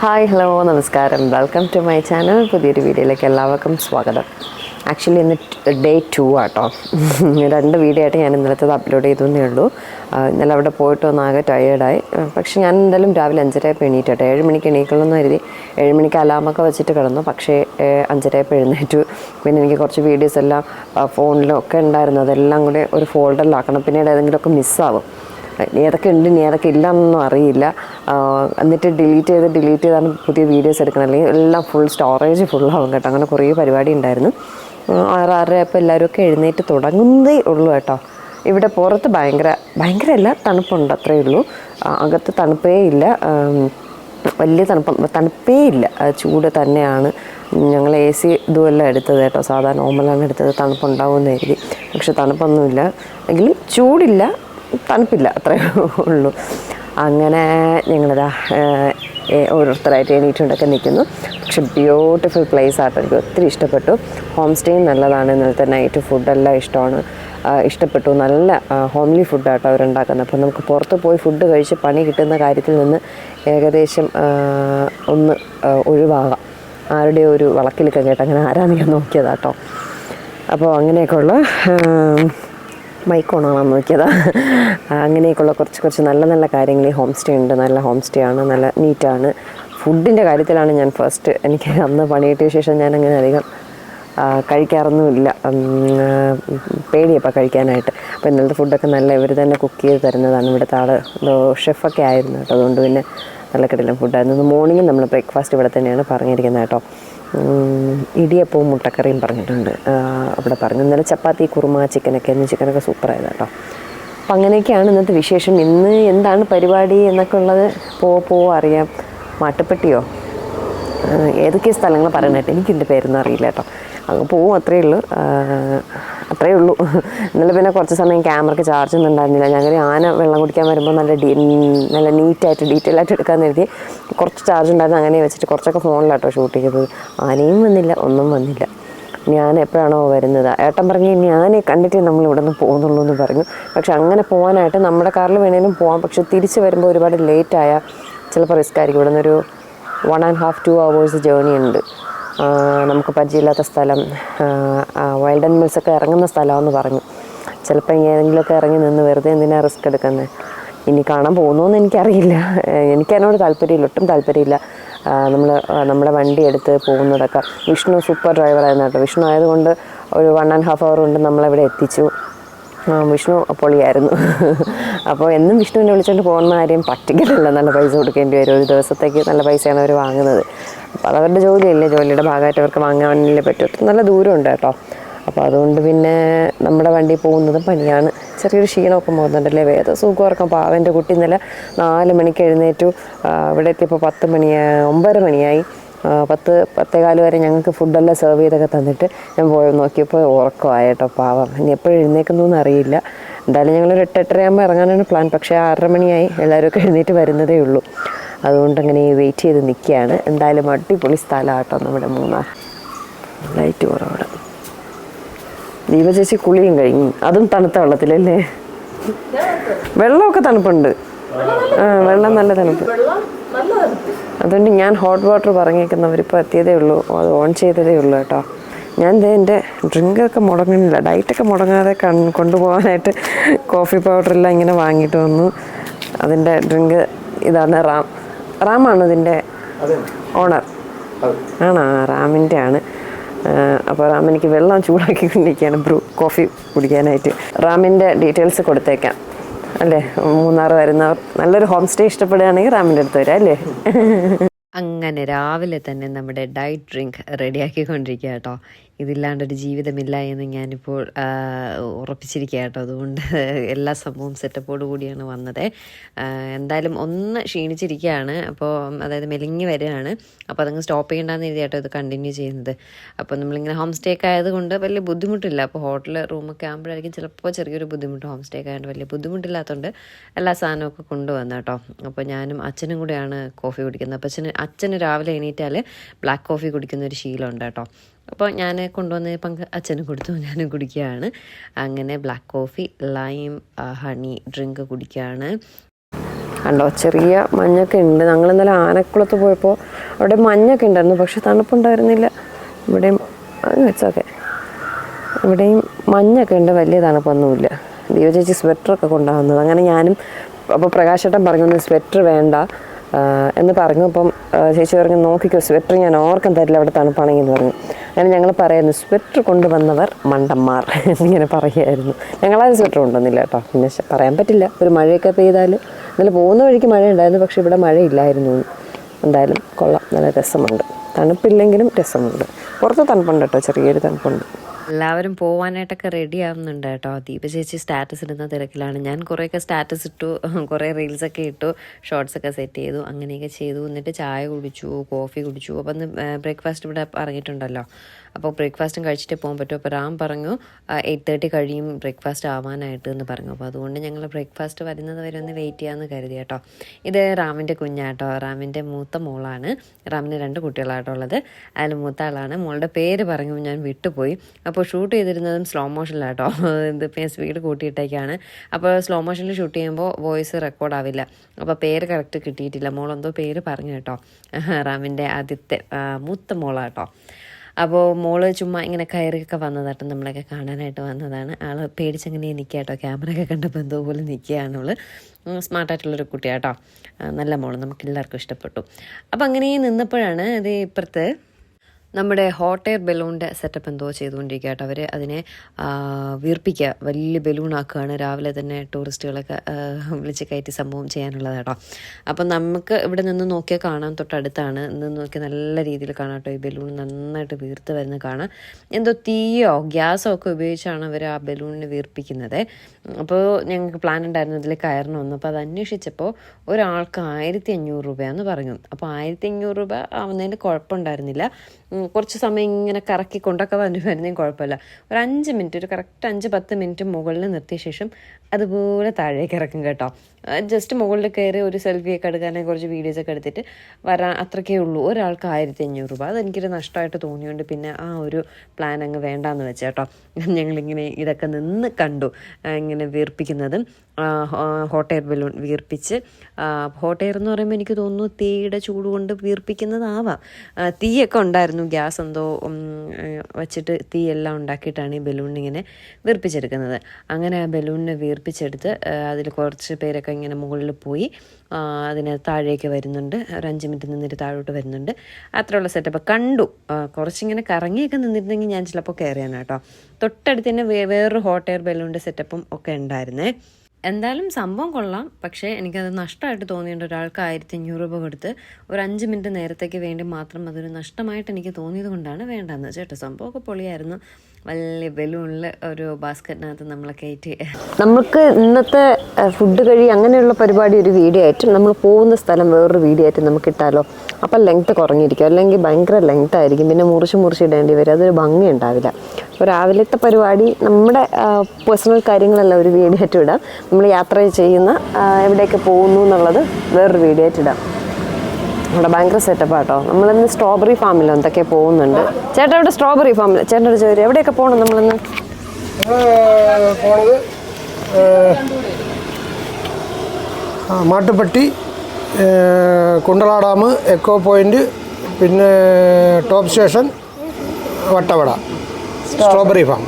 Hi hello നമസ്കാരം. Welcome to my channel പുതിയൊരു വീഡിയോയിലേക്ക് എല്ലാവർക്കും സ്വാഗതം. ആക്ച്വലി ഇന്ന് ഡേ ടു ആട്ടോ. രണ്ട് വീഡിയോ ആയിട്ട് ഞാൻ ഇന്നലത്തത് അപ്ലോഡ് ചെയ്തേ ഉള്ളൂ. ഇന്നലെ അവിടെ പോയിട്ട് ഒന്ന് ആകെ ടയേർഡായി പക്ഷേ ഞാൻ എന്തായാലും രാവിലെ അഞ്ചരയപ്പോൾ എണീറ്റട്ടെ. ഏഴ് മണിക്ക് എണീക്കണമെന്ന് കരുതി. ഏഴ് മണിക്ക് അലാമൊക്കെ വെച്ചിട്ട് കിടന്നു. പക്ഷേ അഞ്ചരയപ്പോൾ എഴുന്നേറ്റു. പിന്നെ എനിക്ക് കുറച്ച് വീഡിയോസ് എല്ലാം ഫോണിലൊക്കെ ഉണ്ടായിരുന്നു. അതെല്ലാം കൂടെ ഒരു ഫോൾഡറിലാക്കണം പിന്നീട് ഏതെങ്കിലുമൊക്കെ മിസ്സാവും ഇനി ഏതൊക്കെ ഉണ്ട് ഇനി ഏതൊക്കെ ഇല്ല എന്നൊന്നും അറിയില്ല എന്നിട്ട് ഡിലീറ്റ് ചെയ്ത് ഡിലീറ്റ് ചെയ്താണ് പുതിയ വീഡിയോസ് എടുക്കുന്നത്. അല്ലെങ്കിൽ എല്ലാം ഫുൾ സ്റ്റോറേജ് ഫുള്ളാവും കേട്ടോ. അങ്ങനെ കുറേ പരിപാടി ഉണ്ടായിരുന്നു. ആറ് ആറരയപ്പോൾ എല്ലാവരും ഒക്കെ എഴുന്നേറ്റ് തുടങ്ങുന്നതേ ഉള്ളൂ കേട്ടോ. ഇവിടെ പുറത്ത് ഭയങ്കര ഭയങ്കര അല്ല തണുപ്പുണ്ട് അത്രയേ ഉള്ളൂ. അകത്ത് തണുപ്പേ ഇല്ല. വലിയ തണുപ്പ് തണുപ്പേ ഇല്ല. ചൂട് തന്നെയാണ്. ഞങ്ങൾ എ സി ഇതുമല്ല എടുത്തത് കേട്ടോ. സാധാരണ നോർമലാണ് എടുത്തത്. തണുപ്പുണ്ടാവുമെന്ന് കരുതി. പക്ഷെ തണുപ്പൊന്നുമില്ല. എങ്കിലും ചൂടില്ല. തണുപ്പില്ല അത്രയേ ഉള്ളൂ. അങ്ങനെ ഞങ്ങളിതാ ഓരോരുത്തരായിട്ട് എണീറ്റുകൊണ്ടൊക്കെ നിൽക്കുന്നു. പക്ഷെ ബ്യൂട്ടിഫുൾ പ്ലേസ് ആയിട്ട് എനിക്ക് ഒത്തിരി ഇഷ്ടപ്പെട്ടു. ഹോം സ്റ്റേയും നല്ലതാണ്. ഇന്നലത്തെ നൈറ്റ് ഫുഡെല്ലാം ഇഷ്ടമാണ്. ഇഷ്ടപ്പെട്ടു. നല്ല ഹോംലി ഫുഡാട്ടോ അവരുണ്ടാക്കുന്നത്. അപ്പോൾ നമുക്ക് പുറത്ത് പോയി ഫുഡ് കഴിച്ച് പണി കിട്ടുന്ന കാര്യത്തിൽ നിന്ന് ഏകദേശം ഒന്ന് ഒഴിവാകാം. ആരുടെ ഒരു വളക്കിലൊക്കെ കേട്ടോ അങ്ങനെ ആരാന്ന് ഞാൻ നോക്കിയതാട്ടോ? അപ്പോൾ അങ്ങനെയൊക്കെയുള്ള മൈക്ക് ഓണാണെന്ന് നോക്കിയതാ. അങ്ങനെയൊക്കെയുള്ള കുറച്ച് കുറച്ച് നല്ല നല്ല കാര്യങ്ങൾ ഈ ഹോം സ്റ്റേ ഉണ്ട്. നല്ല ഹോം സ്റ്റേ ആണ് നല്ല നീറ്റാണ് ഫുഡിന്റെ കാര്യത്തിലാണ് ഞാൻ ഫസ്റ്റ് എനിക്ക് അന്ന് പണിയിട്ടിയ ശേഷം ഞാൻ അങ്ങനെ അധികം കഴിക്കാറൊന്നുമില്ല. പേടിയപ്പോൾ കഴിക്കാനായിട്ട്. അപ്പോൾ ഇന്നലത്തെ ഫുഡൊക്കെ നല്ല ഇവർ തന്നെ കുക്ക് ചെയ്ത് തരുന്നതാണ്. ഇവിടുത്തെ ആൾ ഷെഫൊക്കെ ആയിരുന്നു കേട്ടോ. അതുകൊണ്ട് പിന്നെ നല്ല കിടലും ഫുഡായിരുന്നു മോർണിംഗ് നമ്മൾ ബ്രേക്ക്ഫാസ്റ്റ് ഇവിടെ തന്നെയാണ് പറഞ്ഞിരിക്കുന്നത് കേട്ടോ. ഇടിയപ്പവും മുട്ടക്കറിയും പറഞ്ഞിട്ടുണ്ട്. അവിടെ പറഞ്ഞു. ഇന്നലെ ചപ്പാത്തി കുറുമ ചിക്കനൊക്കെ ഇന്ന് ചിക്കനൊക്കെ സൂപ്പറായത് കേട്ടോ. അപ്പം അങ്ങനെയൊക്കെയാണ് ഇന്നത്തെ വിശേഷം. ഇന്ന് എന്താണ് പരിപാടി എന്നൊക്കെ ഉള്ളത്? പോവോ പോവോ അറിയാം. മാട്ടുപ്പെട്ടിയോ? ഏതൊക്കെ സ്ഥലങ്ങൾ പറയണേട്ടോ എനിക്കിന്റെ പേരൊന്നും അറിയില്ല കേട്ടോ. അങ്ങ് പോവും അത്രയേ ഉള്ളൂ. അത്രയേ ഉള്ളൂ. ഇന്നലെ പിന്നെ കുറച്ച് സമയം ക്യാമറയ്ക്ക് ചാർജ് ഒന്നും ഉണ്ടായിരുന്നില്ല. ഞങ്ങൾ ആന വെള്ളം കുടിക്കാൻ വരുമ്പോൾ നല്ല ഡീ നല്ല നീറ്റായിട്ട് ഡീറ്റെയിൽ ആയിട്ട് എടുക്കാമെന്ന് കരുതി. കുറച്ച് ചാർജ് ഉണ്ടായിരുന്നു. അങ്ങനെ വെച്ചിട്ട് കുറച്ചൊക്കെ ഫോണിലാട്ടോ ഷൂട്ട് ചെയ്തത്. ആനയും വന്നില്ല ഒന്നും വന്നില്ല. ഞാൻ എപ്പോഴാണോ വരുന്നത്? ഏട്ടൻ പറഞ്ഞു ഞാൻ കണ്ടിട്ട് നമ്മൾ ഇവിടെ നിന്ന് പോകുന്നുള്ളൂ എന്ന് പറഞ്ഞു. പക്ഷെ അങ്ങനെ പോകാനായിട്ട് നമ്മുടെ കാറിൽ വേണേലും പോകാം പക്ഷെ തിരിച്ച് വരുമ്പോൾ ഒരുപാട് ലേറ്റായ ചിലപ്പോൾ റിസ്ക് ആയിരിക്കും. ഇവിടെ നിന്നൊരു one and half to hours journey ഉണ്ട്. നമുക്ക് പരിചയമില്ലാത്ത സ്ഥലം. വൈൽഡ് ആനിമൽസൊക്കെ ഇറങ്ങുന്ന സ്ഥലമാണെന്ന് പറഞ്ഞു. ചിലപ്പോൾ ഏതെങ്കിലുമൊക്കെ ഇറങ്ങി നിന്ന് വെറുതെ എന്തിനാണ് റിസ്ക് എടുക്കുന്നത് ഇനി കാണാൻ പോകുന്നോന്ന് എനിക്കറിയില്ല. എനിക്കതിനോട് താല്പര്യമില്ല ഒട്ടും താല്പര്യമില്ല. നമ്മൾ നമ്മുടെ വണ്ടി എടുത്ത് പോകുന്നതൊക്കെ. വിഷ്ണു സൂപ്പർ ഡ്രൈവറായിരുന്നു കേട്ടോ വിഷ്ണു ആയതുകൊണ്ട് ഒരു വൺ ആൻഡ് ഹാഫ് അവർ കൊണ്ട് നമ്മളെവിടെ എത്തിച്ചു. വിഷ്ണു പൊളിയായിരുന്നു അപ്പോൾ എന്നും വിഷ്ണുവിനെ വിളിച്ചുകൊണ്ട് പോകുന്ന കാര്യം പറ്റിക്കില്ല നല്ല പൈസ കൊടുക്കേണ്ടി വരും. ഒരു ദിവസത്തേക്ക് നല്ല പൈസയാണ് അവർ വാങ്ങുന്നത്. അപ്പോൾ അതവരുടെ ജോലിയല്ലേ? ജോലിയുടെ ഭാഗമായിട്ട് അവർക്ക് വാങ്ങാനല്ലേ പറ്റും. നല്ല ദൂരമുണ്ട് കേട്ടോ. അപ്പോൾ അതുകൊണ്ട് പിന്നെ നമ്മുടെ വണ്ടി പോകുന്നതും പനിയാണ്. ചെറിയൊരു ക്ഷീണമൊക്കെ പോകുന്നുണ്ടല്ലേ വേദ സുഖം ഉറക്കം പാവന്റെ കുട്ടി ഇന്നലെ നാല് മണിക്ക് എഴുന്നേറ്റു. ഇവിടെ എത്തിയപ്പോൾ പത്ത് മണിയായി ഒമ്പത് മണിയായി. പത്ത് പത്തേകാൽ വരെ ഞങ്ങൾക്ക് ഫുഡെല്ലാം സെർവ് ചെയ്തൊക്കെ തന്നിട്ട് ഞാൻ പോയി നോക്കിയപ്പോൾ ഉറക്കമായിട്ടോ പാവം. ഇനി എപ്പോഴും എഴുന്നേക്കുന്നൊന്നും അറിയില്ല. എന്തായാലും ഞങ്ങൾ ഒരു എട്ട് എട്ടരയാകുമ്പോൾ ഇറങ്ങാനാണ് പ്ലാൻ പക്ഷേ ആറര മണിയായി. എല്ലാവരും എഴുന്നേറ്റ് വരുന്നതേ ഉള്ളൂ. അതുകൊണ്ട് അങ്ങനെ വെയിറ്റ് ചെയ്ത് നിൽക്കുകയാണ്. എന്തായാലും അടിപൊളി സ്ഥലമാട്ടോ നമ്മുടെ മൂന്നാർ. ലൈറ്റ് കുറവാണ്. ദീപ ചേച്ചി കുളിയും കഴിഞ്ഞു. അതും തണുത്ത വെള്ളത്തിലല്ലേ? വെള്ളമൊക്കെ തണുപ്പുണ്ട്. ആ വെള്ളം നല്ല തണുപ്പ്. അതുകൊണ്ട് ഞാൻ ഹോട്ട് വാട്ടർ പറഞ്ഞേക്കുന്നവരിപ്പോൾ എത്തിയതേ ഉള്ളൂ. അത് ഓൺ ചെയ്തതേ ഉള്ളൂ കേട്ടോ. ഞാൻ ദേ എന്റെ ഡ്രിങ്കൊക്കെ മുടങ്ങുന്നില്ല. ഡയറ്റൊക്കെ മുടങ്ങാതെ കൺ കൊണ്ടുപോകാനായിട്ട് കോഫി പൗഡറെല്ലാം ഇങ്ങനെ വാങ്ങിയിട്ട് വന്നു. അതിന്റെ ഡ്രിങ്ക് ഇതാണ് റാം. റാമാണ് ഇതിന്റെ ഓണർ ആണോ? റാമിന്റെ ആണ്. അപ്പോൾ റാം എനിക്ക് വെള്ളം ചൂടാക്കി കൊണ്ടിരിക്കുകയാണ്. ബ്രൂ കോഫി കുടിക്കാനായിട്ട്. റാമിന്റെ ഡീറ്റെയിൽസ് കൊടുത്തേക്കാം. അല്ലേ? മൂന്നാർ വരുന്നവർ നല്ലൊരു ഹോം സ്റ്റേ ഇഷ്ടപ്പെടുകയാണെങ്കിൽ റാമിന്റെ അടുത്ത് വരാം അല്ലേ? അങ്ങനെ രാവിലെ തന്നെ നമ്മുടെ ഡയറ്റ് ഡ്രിങ്ക് റെഡിയാക്കിക്കൊണ്ടിരിക്കുക കേട്ടോ. ഇതില്ലാണ്ടൊരു ജീവിതമില്ല എന്ന് ഞാനിപ്പോൾ ഉറപ്പിച്ചിരിക്കുക കേട്ടോ അതുകൊണ്ട് എല്ലാ സംഭവവും സെറ്റപ്പോട് കൂടിയാണ് വന്നത്. എന്തായാലും ഒന്ന് ക്ഷീണിച്ചിരിക്കുകയാണ്. അപ്പോൾ അതായത് മെലിഞ്ഞ് വരികയാണ്. അപ്പോൾ അതങ്ങ് സ്റ്റോപ്പ് ചെയ്യണ്ടെന്ന് എഴുതി കേട്ടോ ഇത് കണ്ടിന്യൂ ചെയ്യുന്നത്. അപ്പോൾ നമ്മളിങ്ങനെ ഹോം സ്റ്റേ ഒക്കെ ആയതുകൊണ്ട് വലിയ ബുദ്ധിമുട്ടില്ല. അപ്പോൾ ഹോട്ടൽ റൂമൊക്കെ ആകുമ്പോഴായിരിക്കും ചിലപ്പോൾ ചെറിയൊരു ബുദ്ധിമുട്ട് ഹോം സ്റ്റേക്ക് ആയതുകൊണ്ട് വലിയ ബുദ്ധിമുട്ടില്ലാത്തതുകൊണ്ട് എല്ലാ സാധനമൊക്കെ കൊണ്ടുവന്നു കേട്ടോ അപ്പോൾ ഞാനും അച്ഛനും കൂടെയാണ് കോഫി കുടിക്കുന്നത്. അപ്പോൾ അച്ഛന് അച്ഛന് രാവിലെ എണീറ്റാൽ ബ്ലാക്ക് കോഫി കുടിക്കുന്ന ഒരു ശീലമുണ്ട് കേട്ടോ. അപ്പോൾ ഞാൻ കൊണ്ടുവന്ന് പങ്ക് അച്ഛന് കൊടുത്തു ഞാനും കുടിക്കുകയാണ്. അങ്ങനെ black coffee lime honey drink കുടിക്കുകയാണ്. കണ്ടോ ചെറിയ മഞ്ഞൊക്കെ ഉണ്ട്. ഞങ്ങൾ ഇന്നലെ ആനക്കുളത്ത് പോയപ്പോൾ അവിടെ മഞ്ഞൊക്കെ ഉണ്ടായിരുന്നു പക്ഷെ തണുപ്പുണ്ടായിരുന്നില്ല. ഇവിടെയും വെച്ചോക്കെ ഇവിടെയും മഞ്ഞൊക്കെ ഉണ്ട് വലിയ തണുപ്പൊന്നുമില്ല. ദീപ ചേച്ചി സ്വെറ്ററൊക്കെ കൊണ്ടുവന്നത്. അങ്ങനെ ഞാനും അപ്പോൾ പ്രകാശേട്ടൻ പറഞ്ഞു സ്വെറ്റർ വേണ്ട. എന്ന് പറഞ്ഞപ്പം ചേച്ചി പറഞ്ഞു നോക്കിക്കോ സ്വെറ്റർ ഞാൻ ഓർക്കം തരില്ല അവിടെ തണുപ്പാണെങ്കിൽ എന്ന് പറഞ്ഞു. അങ്ങനെ ഞങ്ങൾ പറയായിരുന്നു സ്വെറ്റർ കൊണ്ടുവന്നവർ മണ്ടന്മാർ എന്നിങ്ങനെ പറയുമായിരുന്നു ഞങ്ങളാരും സ്വെറ്റർ കൊണ്ടുവന്നില്ല കേട്ടോ. പിന്നെ പറയാൻ പറ്റില്ല. ഒരു മഴയൊക്കെ പെയ്താൽ ഇന്നലെ പോകുന്ന വഴിക്ക് മഴ ഉണ്ടായിരുന്നു പക്ഷേ ഇവിടെ മഴയില്ലായിരുന്നു. എന്തായാലും കൊള്ളാം. നല്ല രസമുണ്ട്. തണുപ്പില്ലെങ്കിലും രസമുണ്ട്. പുറത്ത് തണുപ്പുണ്ട് കേട്ടോ. ചെറിയൊരു തണുപ്പുണ്ട്. എല്ലാവരും പോവാനായിട്ടൊക്കെ റെഡി ആവുന്നുണ്ട് കേട്ടോ. ദീപ ചേച്ചി സ്റ്റാറ്റസ് ഇടുന്ന തിരക്കിലാണ്. ഞാൻ കുറേയൊക്കെ സ്റ്റാറ്റസ് ഇട്ടു കുറേ റീൽസൊക്കെ ഇട്ടു ഷോർട്സ് ഒക്കെ സെറ്റ് ചെയ്തു അങ്ങനെയൊക്കെ ചെയ്തു. എന്നിട്ട് ചായ കുടിച്ചു കോഫി കുടിച്ചു. അപ്പം ബ്രേക്ക്ഫാസ്റ്റ് ഇവിടെ പറഞ്ഞിട്ടുണ്ടല്ലോ. അപ്പോൾ ബ്രേക്ക്ഫാസ്റ്റും കഴിച്ചിട്ട് പോകാൻ പറ്റും. അപ്പോൾ റാം പറഞ്ഞു എയ്റ്റ് തേർട്ടി കഴിയും ബ്രേക്ക്ഫാസ്റ്റ് ആവാനായിട്ട് എന്ന് പറഞ്ഞു. അപ്പോൾ അതുകൊണ്ട് ഞങ്ങൾ ബ്രേക്ക്ഫാസ്റ്റ് വരുന്നത് വരെ ഒന്ന് വെയിറ്റ് ചെയ്യാമെന്ന് കരുതി കേട്ടോ. ഇത് റാമിന്റെ കുഞ്ഞാട്ടോ. റാമിന്റെ മൂത്ത മോളാണ്. റാമിന് രണ്ട് കുട്ടികളാട്ടോ ഉള്ളത്. അതിൽ മൂത്ത ആളാണ്. മോളുടെ പേര് പറഞ്ഞു ഞാൻ വിട്ടുപോയി. അപ്പോൾ ഷൂട്ട് ചെയ്തിരുന്നതും സ്ലോ മോഷനിലാട്ടോ. ഇതിപ്പോൾ ഞാൻ സ്പീഡ് കൂട്ടിയിട്ടേക്കാണ്. അപ്പോൾ സ്ലോ മോഷനിൽ ഷൂട്ട് ചെയ്യുമ്പോൾ വോയിസ് റെക്കോർഡ് ആവില്ല. അപ്പോൾ പേര് കറക്റ്റ് കിട്ടിയിട്ടില്ല. മോളെന്തോ പേര് പറഞ്ഞു കേട്ടോ. റാമിന്റെ ആദ്യത്തെ മൂത്ത മോളാട്ടോ. അപ്പോൾ മോൾ ചുമ്മാ ഇങ്ങനെ കയറിയൊക്കെ വന്നതാട്ടോ നമ്മളൊക്കെ കാണാനായിട്ട് വന്നതാണ്. ആൾ പേടിച്ചങ്ങനെ നിൽക്കുക കേട്ടോ ക്യാമറ ഒക്കെ കണ്ടപ്പോൾ എന്തോ പോലെ നിൽക്കുകയാണ് അവൾ. സ്മാർട്ടായിട്ടുള്ളൊരു കുട്ടിയാട്ടോ. നല്ല മോൾ നമുക്ക് എല്ലാവർക്കും ഇഷ്ടപ്പെട്ടു. അപ്പോൾ അങ്ങനെ നിന്നപ്പോഴാണ് അത് ഇപ്പുറത്ത് നമ്മുടെ ഹോട്ട് എയർ ബലൂണിന്റെ സെറ്റപ്പ് എന്തോ ചെയ്തുകൊണ്ടിരിക്കുക അവർ അതിനെ വീർപ്പിക്കുക വലിയ ബലൂൺ ആക്കുകയാണ്. രാവിലെ തന്നെ ടൂറിസ്റ്റുകളൊക്കെ വിളിച്ച് കയറ്റി സംഭവം ചെയ്യാനുള്ളത് കേട്ടോ അപ്പം നമുക്ക് ഇവിടെ നിന്ന് നോക്കിയാൽ കാണാൻ തൊട്ടടുത്താണ് നിന്ന് നോക്കി നല്ല രീതിയിൽ കാണാം കേട്ടോ ഈ ബലൂൺ നന്നായിട്ട് വീർത്ത് വരുന്ന കാണാം. എന്തോ തീയോ ഗ്യാസോ ഒക്കെ ഉപയോഗിച്ചാണ് അവർ ആ ബലൂണിനെ വീർപ്പിക്കുന്നത്. അപ്പോൾ ഞങ്ങൾക്ക് പ്ലാൻ ഉണ്ടായിരുന്നു കയറണം കയറണമെന്ന്. അപ്പോൾ അത് അന്വേഷിച്ചപ്പോൾ ഒരാൾക്ക് ആയിരത്തി അഞ്ഞൂറ് രൂപയാണെന്ന് പറഞ്ഞു. അപ്പോൾ ആയിരത്തി അഞ്ഞൂറ് രൂപ ആവുന്നതിന് കുഴപ്പമുണ്ടായിരുന്നില്ല. കുറച്ച് സമയം ഇങ്ങനെ കറക്കി കൊണ്ടൊക്കെ വരുന്നതും കുഴപ്പമില്ല. ഒരു അഞ്ച് മിനിറ്റ് ഒരു കറക്റ്റ് അഞ്ച് പത്ത് മിനിറ്റ് മുകളിൽ നിർത്തിയ ശേഷം അതുപോലെ താഴേക്ക് ഇറക്കും കേട്ടോ. ജസ്റ്റ് മുകളിൽ കയറി ഒരു സെൽഫിയൊക്കെ എടുക്കാനേ കുറച്ച് വീഡിയോസൊക്കെ എടുത്തിട്ട് വരാൻ അത്രയ്ക്കേ ഉള്ളൂ. ഒരാൾക്ക് ആയിരത്തി അഞ്ഞൂറ് രൂപ. അതെനിക്കൊരു നഷ്ടമായിട്ട് തോന്നിയുകൊണ്ട് പിന്നെ ആ ഒരു പ്ലാൻ അങ്ങ് വേണ്ടാന്ന് വെച്ച കേട്ടോ. ഞങ്ങളിങ്ങനെ ഇതൊക്കെ നിന്ന് കണ്ടു. ഇങ്ങനെ വീർപ്പിക്കുന്നതും ഹോട്ട് എയർ ബലൂൺ വീർപ്പിച്ച്. ഹോട്ട് എയർ എന്ന് പറയുമ്പോൾ എനിക്ക് തോന്നുന്നു തീയുടെ ചൂട് കൊണ്ട് വീർപ്പിക്കുന്നതാവാം. തീയൊക്കെ ഉണ്ടായിരുന്നു. ഗ്യാസ് എന്തോ വെച്ചിട്ട് തീയെല്ലാം ഉണ്ടാക്കിയിട്ടാണ് ഈ ബലൂണിങ്ങനെ വീർപ്പിച്ചെടുക്കുന്നത്. അങ്ങനെ ആ ബലൂണിനെ വീർപ്പിച്ചെടുത്ത് അതിൽ കുറച്ച് പേരൊക്കെ ഇങ്ങനെ മുകളിൽ പോയി അതിന് താഴേക്ക് വരുന്നുണ്ട്. ഒരു അഞ്ച് മിനിറ്റ് നിന്നിട്ട് താഴോട്ട് വരുന്നുണ്ട്. അത്രയുള്ള സെറ്റപ്പ്. കണ്ടു. കുറച്ചിങ്ങനെ കറങ്ങിയൊക്കെ നിന്നിരുന്നെങ്കിൽ ഞാൻ ചിലപ്പോൾ കയറിയാണ് കേട്ടോ. തൊട്ടടുത്ത് തന്നെ വേറൊരു ഹോട്ട് എയർ ബലൂണിന്റെ സെറ്റപ്പും ഒക്കെ ഉണ്ടായിരുന്നേ. എന്തായാലും സംഭവം കൊള്ളാം. പക്ഷേ എനിക്കത് നഷ്ടമായിട്ട് തോന്നിയിട്ടുണ്ട് ഒരാൾക്ക് ആയിരത്തി അഞ്ഞൂറ് രൂപ കൊടുത്ത് ഒരു അഞ്ച് മിനിറ്റ് നേരത്തേക്ക് വേണ്ടി മാത്രം അതൊരു നഷ്ടമായിട്ട് എനിക്ക് തോന്നിയത് കൊണ്ടാണ് വേണ്ടെന്ന് ചേട്ടാ സംഭവമൊക്കെ പൊളിയായിരുന്നു. വലിയ ബലൂണിൽ ഒരു ബാസ്ക്കറ്റിനകത്ത് നമ്മളെ കയറ്റി. നമുക്ക് ഇന്നത്തെ ഫുഡ് കഴി അങ്ങനെയുള്ള പരിപാടി ഒരു വീഡിയോ ആയിട്ടും നമ്മൾ പോകുന്ന സ്ഥലം വേറൊരു വീഡിയോ ആയിട്ടും നമുക്ക് ഇട്ടാലോ അപ്പം ലെങ്ത് കുറഞ്ഞിരിക്കും. അല്ലെങ്കിൽ ഭയങ്കര ലെങ്ത് ആയിരിക്കും. പിന്നെ മുറിച്ച് മുറിച്ച് ഇടേണ്ടി വരും. അതൊരു ഭംഗി ഉണ്ടാവില്ല. രാവിലത്തെ പരിപാടി നമ്മുടെ പേഴ്സണൽ കാര്യങ്ങളെല്ലാം ഒരു വീഡിയോ ആയിട്ട് ഇടാം. നമ്മൾ യാത്ര ചെയ്യുന്ന എവിടെയൊക്കെ പോകുന്നു എന്നുള്ളത് വേറൊരു വീഡിയോ ആയിട്ട് ഇടാം. ഇവിടെ ഭയങ്കര സെറ്റപ്പ് ആട്ടോ. നമ്മളിന്ന് സ്ട്രോബെറി ഫാമിൽ എന്തൊക്കെ പോകുന്നുണ്ട്. ചേട്ടാ ഇവിടെ സ്ട്രോബെറി ഫാമിൽ ചേട്ടന്റെ ചോദ്യം. എവിടെയൊക്കെ പോകണം നമ്മളിന്ന്? പോണത് Mattupetty Kundala dam echo point പിന്നെ top station Vattavada. Strawberry farm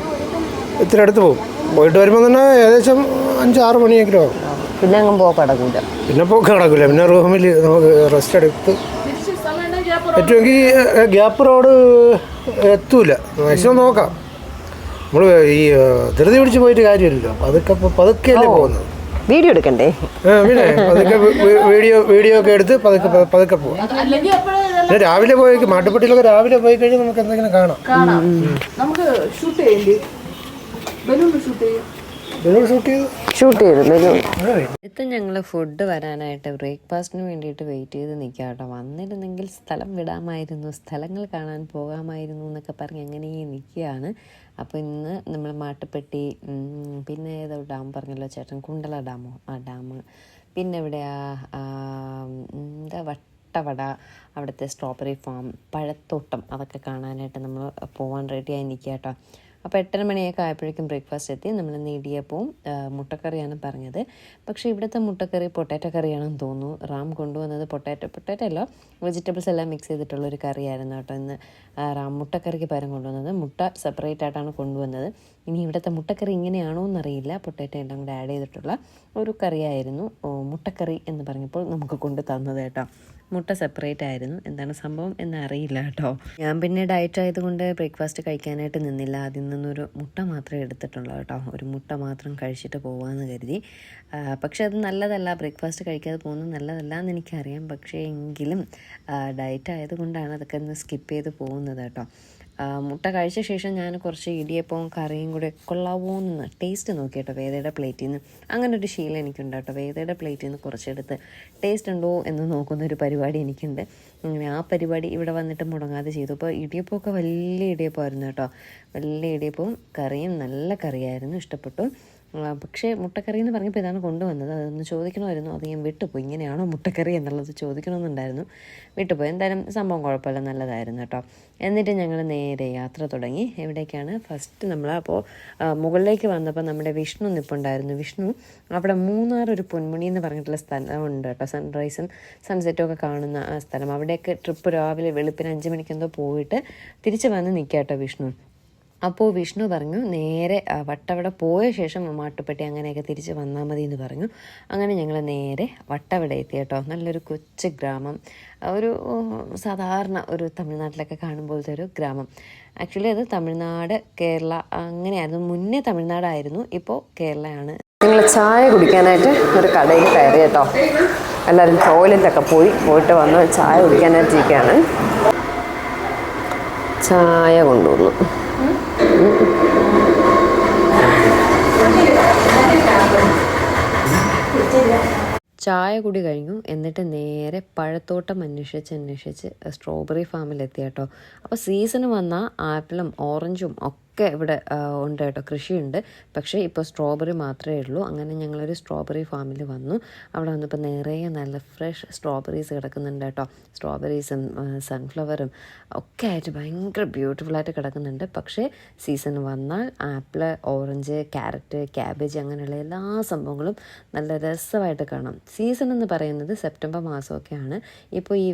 ഇത്തിരി അടുത്ത് പോകും. പോയിട്ട് വരുമ്പോൾ തന്നെ ഏകദേശം അഞ്ചാറ് മണിയെങ്കിലും ആകും പിന്നെ അങ്ങ് പോക്കടക്കൂല പിന്നെ പോക്ക് നടക്കില്ല പിന്നെ റൂമിൽ നമുക്ക് റെസ്റ്റ് എടുത്ത്. പറ്റുമെങ്കിൽ ഗ്യാപ്പ് റോഡ് എത്തൂല. മാക്സിമം നോക്കാം. നമ്മൾ ഈ ധൃതി പിടിച്ച് പോയിട്ട് കാര്യമില്ലല്ലോ. പതുക്കെ പതുക്കെ പതുക്കെയല്ലേ പോകുന്നത്. വീഡിയോ എടുക്കണ്ടേ? പിന്നെ പതുക്കെ വീഡിയോ വീഡിയോ ഒക്കെ എടുത്ത് പതുക്കെ പതുക്കെ പോവാം. പിന്നെ രാവിലെ പോയി മാട്ടുപ്പെട്ടിയിലൊക്കെ രാവിലെ പോയി കഴിഞ്ഞാൽ നമുക്ക് എന്തെങ്കിലും കാണാം. കാണാം. നമുക്ക് ഷൂട്ട് ചെയ്യണ്ടേ ബലൂൺ ഷൂട്ട് ചെയ്യും. ബലൂൺ ഷൂട്ട് ചെയ്ത് ഷൂട്ട് ചെയ്ത് ഇപ്പം ഞങ്ങൾ ഫുഡ് വരാനായിട്ട് ബ്രേക്ക്ഫാസ്റ്റിന് വേണ്ടിയിട്ട് വെയിറ്റ് ചെയ്ത് നിൽക്കുക കേട്ടോ. വന്നിരുന്നെങ്കിൽ സ്ഥലം വിടാമായിരുന്നു സ്ഥലങ്ങൾ കാണാൻ പോകാമായിരുന്നു എന്നൊക്കെ പറഞ്ഞ് അങ്ങനെ നിൽക്കുകയാണ്. അപ്പോൾ ഇന്ന് നമ്മൾ മാട്ടുപ്പെട്ടി പിന്നെ ഏതോ ഡാം പറഞ്ഞല്ലോ ചേട്ടൻ കുണ്ടല ഡാമോ? ആ ഡാം. പിന്നെ ഇവിടെ എന്താ വട്ടവട അവിടുത്തെ സ്ട്രോബെറി ഫാം പഴത്തോട്ടം അതൊക്കെ കാണാനായിട്ട് നമ്മൾ പോകാൻ റെഡിയായി നിൽക്കുക കേട്ടോ. അപ്പോൾ എട്ടര മണിയൊക്കെ ആയപ്പോഴേക്കും ബ്രേക്ക്ഫാസ്റ്റ് എത്തി. നമ്മൾ നേടിയപ്പോൾ മുട്ടക്കറിയാണ് പറഞ്ഞത്. പക്ഷേ ഇവിടുത്തെ മുട്ടക്കറി പൊട്ടാറ്റോ കറിയാണെന്ന് തോന്നുന്നു. റാം കൊണ്ടുവന്നത് പൊട്ടാറ്റോ. പൊട്ടാറ്റോ അല്ല വെജിറ്റബിൾസ് എല്ലാം മിക്സ് ചെയ്തിട്ടുള്ള ഒരു കറിയായിരുന്നു കേട്ടോ ഇന്ന്. റാം മുട്ടക്കറിക്ക് പകരം കൊണ്ടുവന്നത്. മുട്ട സെപ്പറേറ്റ് ആയിട്ടാണ് കൊണ്ടുവന്നത്. ഇനി ഇവിടുത്തെ മുട്ടക്കറി ഇങ്ങനെയാണോ എന്നറിയില്ല. പൊട്ടാറ്റോ എല്ലാം കൂടെ ആഡ് ചെയ്തിട്ടുള്ള ഒരു കറിയായിരുന്നു. മുട്ടക്കറി എന്ന് പറഞ്ഞപ്പോൾ നമുക്ക് കൊണ്ട് തന്നത് കേട്ടോ. മുട്ട സെപ്പറേറ്റ് ആയിരുന്നു. എന്താണ് സംഭവം എന്ന് അറിയില്ല കേട്ടോ. ഞാൻ പിന്നെ ഡയറ്റ് ആയതുകൊണ്ട് ബ്രേക്ക്ഫാസ്റ്റ് കഴിക്കാനായിട്ട് നിന്നില്ല. അതിൽ നിന്നൊരു മുട്ട മാത്രമേ എടുത്തിട്ടുള്ളൂ കേട്ടോ. ഒരു മുട്ട മാത്രം കഴിച്ചിട്ട് പോകാമെന്ന് കരുതി. പക്ഷേ അത് നല്ലതല്ല. ബ്രേക്ക്ഫാസ്റ്റ് കഴിക്കാതെ പോകുന്നത് നല്ലതല്ല എന്ന് എനിക്കറിയാം. പക്ഷേ എങ്കിലും ഡയറ്റ് ആയതുകൊണ്ടാണ് അതൊക്കെ ഒന്ന് സ്കിപ്പ് ചെയ്ത് പോകുന്നത് കേട്ടോ. മുട്ട കഴിച്ച ശേഷം ഞാൻ കുറച്ച് ഇടിയപ്പവും കറിയും കൂടെ കൊള്ളാവോ എന്ന് ടേസ്റ്റ് നോക്കി കേട്ടോ വേദയുടെ പ്ലേറ്റിൽ നിന്ന് അങ്ങനെ ഒരു ശീലം എനിക്കുണ്ട് കേട്ടോ. വേദയുടെ പ്ലേറ്റിൽ നിന്ന് കുറച്ചെടുത്ത് ടേസ്റ്റ് ഉണ്ടോ എന്ന് നോക്കുന്ന ഒരു പരിപാടി എനിക്കുണ്ട്. ആ പരിപാടി ഇവിടെ വന്നിട്ട് മുടങ്ങാതെ ചെയ്തു. അപ്പോൾ ഇടിയപ്പമൊക്കെ വലിയ ഇടിയപ്പമായിരുന്നു കേട്ടോ. വലിയ ഇടിയപ്പവും കറിയും നല്ല കറിയായിരുന്നു. ഇഷ്ടപ്പെട്ടു. പക്ഷേ മുട്ടക്കറി എന്ന് പറഞ്ഞപ്പോൾ ഇതാണ് കൊണ്ടുവന്നത്. അതൊന്ന് ചോദിക്കണമായിരുന്നു. അത് ഞാൻ വിട്ടുപോയി. ഇങ്ങനെയാണോ മുട്ടക്കറി എന്നുള്ളത് ചോദിക്കണമെന്നുണ്ടായിരുന്നു. വിട്ടുപോയി. എന്തായാലും സംഭവം കുഴപ്പമില്ല. നല്ലതായിരുന്നു കേട്ടോ. എന്നിട്ട് ഞങ്ങൾ നേരെ യാത്ര തുടങ്ങി. എവിടേക്കാണ്? ഫസ്റ്റ് നമ്മൾ അപ്പോൾ മുകളിലേക്ക് വന്നപ്പോൾ നമ്മുടെ വിഷ്ണു നിപ്പുണ്ടായിരുന്നു. വിഷ്ണു അവിടെ മൂന്നാർ ഒരു പൊന്മുണി എന്ന് പറഞ്ഞിട്ടുള്ള സ്ഥലമുണ്ട് കേട്ടോ. സൺറൈസും സൺസെറ്റും ഒക്കെ കാണുന്ന ആ സ്ഥലം. അവിടെയൊക്കെ ട്രിപ്പ് രാവിലെ വെളുപ്പിന് അഞ്ച് മണിക്കെന്തോ പോയിട്ട് തിരിച്ച് വന്ന് നിൽക്കാം കേട്ടോ വിഷ്ണു. അപ്പോൾ വിഷ്ണു പറഞ്ഞു നേരെ വട്ടവട പോയ ശേഷം മാട്ടുപ്പെട്ടി അങ്ങനെയൊക്കെ തിരിച്ച് വന്നാൽ മതി എന്ന് പറഞ്ഞു. അങ്ങനെ ഞങ്ങൾ നേരെ വട്ടവട എത്തി കേട്ടോ. നല്ലൊരു കൊച്ചു ഗ്രാമം. ഒരു സാധാരണ ഒരു തമിഴ്നാട്ടിലൊക്കെ കാണുമ്പോഴത്തെ ഒരു ഗ്രാമം. ആക്ച്വലി അത് തമിഴ്നാട് കേരള അങ്ങനെയായിരുന്നു. മുന്നേ തമിഴ്നാടായിരുന്നു ഇപ്പോൾ കേരളയാണ്. ഞങ്ങൾ ചായ കുടിക്കാനായിട്ട് ഒരു കടയിൽ കയറി കേട്ടോ. എല്ലാവരും ടോയ്ലറ്റൊക്കെ പോയി പോയിട്ട് വന്ന് ചായ കുടിക്കാനായിട്ടിരിക്കുകയാണ്. ചായ കൊണ്ടുവന്നു. ചായ കൂടി കഴിഞ്ഞു. എന്നിട്ട് നേരെ പഴത്തോട്ടം അന്വേഷിച്ച് അന്വേഷിച്ച് സ്ട്രോബെറി ഫാമിലെത്തി കേട്ടോ അപ്പോൾ സീസൺ വന്നാൽ ആപ്പിളും ഓറഞ്ചും ഒക്കെ ഇവിടെ ഉണ്ട് കേട്ടോ. കൃഷിയുണ്ട്. പക്ഷേ ഇപ്പോൾ സ്ട്രോബെറി മാത്രമേ ഉള്ളൂ. അങ്ങനെ ഞങ്ങളൊരു സ്ട്രോബെറി ഫാമിൽ വന്നു. അവിടെ വന്നപ്പോൾ നിറയെ നല്ല ഫ്രഷ് സ്ട്രോബെറീസ് കിടക്കുന്നുണ്ട് കേട്ടോ. സ്ട്രോബെറീസും സൺഫ്ലവറും ഒക്കെ ആയിട്ട് ഭയങ്കര ബ്യൂട്ടിഫുള്ളായിട്ട് കിടക്കുന്നുണ്ട്. പക്ഷേ സീസൺ വന്നാൽ ആപ്പിൾ ഓറഞ്ച് ക്യാരറ്റ് ക്യാബേജ് അങ്ങനെയുള്ള എല്ലാ സംഭവങ്ങളും നല്ല രസമായിട്ട് കാണാം. സീസൺ എന്ന് പറയുന്നത് സെപ്റ്റംബർ മാസമൊക്കെയാണ്. ഇപ്പോൾ ഈ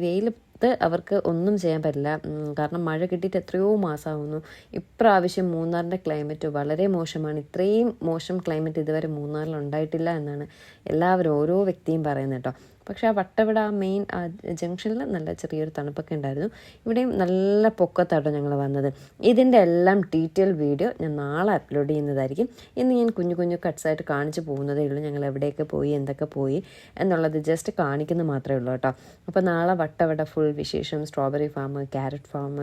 വെയിലത്ത് അവർക്ക് ഒന്നും ചെയ്യാൻ പറ്റില്ല. കാരണം മഴ കിട്ടിയിട്ട് എത്രയോ മാസമാവുന്നു ഇപ്രാവശ്യം മൂന്നാറിന്റെ ക്ലൈമറ്റ് വളരെ മോശമാണ്. ഇത്രയും മോശം ക്ലൈമറ്റ് ഇതുവരെ മൂന്നാറിൽ ഉണ്ടായിട്ടില്ല എന്നാണ് എല്ലാവരും ഓരോ വ്യക്തിയും പറയുന്നത് കേട്ടോ. പക്ഷേ ആ വട്ടവിട ആ മെയിൻ ആ ജംഗ്ഷനിൽ നല്ല ചെറിയൊരു തണുപ്പൊക്കെ ഉണ്ടായിരുന്നു. ഇവിടെയും നല്ല പൊക്കത്താട്ടോ ഞങ്ങൾ വന്നത്. ഇതിന്റെ എല്ലാം ഡീറ്റെയിൽ വീഡിയോ ഞാൻ നാളെ അപ്ലോഡ് ചെയ്യുന്നതായിരിക്കും. ഇന്ന് ഞാൻ കുഞ്ഞു കുഞ്ഞു കട്ട്സ് ആയിട്ട് കാണിച്ചു പോകുന്നതേ ഉള്ളൂ. ഞങ്ങൾ എവിടെയൊക്കെ പോയി എന്തൊക്കെ പോയി എന്നുള്ളത് ജസ്റ്റ് കാണിക്കുന്ന മാത്രമേ ഉള്ളൂ കേട്ടോ. അപ്പോൾ നാളെ വട്ടവട ഫുൾ വിശേഷം സ്ട്രോബെറി ഫാം ക്യാരറ്റ് ഫാം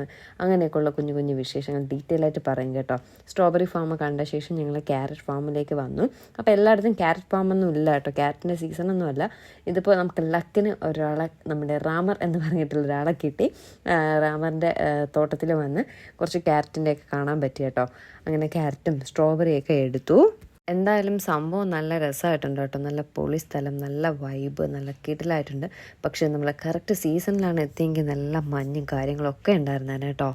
അങ്ങനെയൊക്കെയുള്ള കുഞ്ഞു കുഞ്ഞു വിശേഷങ്ങൾ ഡീറ്റെയിൽ ആയിട്ട് പറയും കേട്ടോ. സ്ട്രോബെറി ഫാം കണ്ട ശേഷം ഞങ്ങൾ ക്യാരറ്റ് ഫാമിലേക്ക് വന്നു. അപ്പോൾ എല്ലായിടത്തും ക്യാരറ്റ് ഫാമൊന്നും ഇല്ല കേട്ടോ. ക്യാരറ്റിന്റെ സീസണൊന്നും അല്ല. ഇതിപ്പോൾ നമുക്ക് ലക്കിന് ഒരാളെ നമ്മുടെ റാമർ എന്ന് പറഞ്ഞിട്ടുള്ള ഒരാളെ കിട്ടി. റാമറിന്റെ തോട്ടത്തിൽ വന്ന് കുറച്ച് ക്യാരറ്റിന്റെ ഒക്കെ കാണാൻ പറ്റി കേട്ടോ. അങ്ങനെ ക്യാരറ്റും സ്ട്രോബെറിയൊക്കെ എടുത്തു. എന്തായാലും സംഭവം നല്ല രസമായിട്ടുണ്ട് കേട്ടോ. നല്ല പൊളി സ്ഥലം നല്ല വൈബ് നല്ല കിടിലായിട്ടുണ്ട്. പക്ഷേ നമ്മൾ കറക്റ്റ് സീസണിലാണ് എത്തിയെങ്കിൽ നല്ല മഞ്ഞും കാര്യങ്ങളൊക്കെ ഉണ്ടായിരുന്നേനെ കേട്ടോ.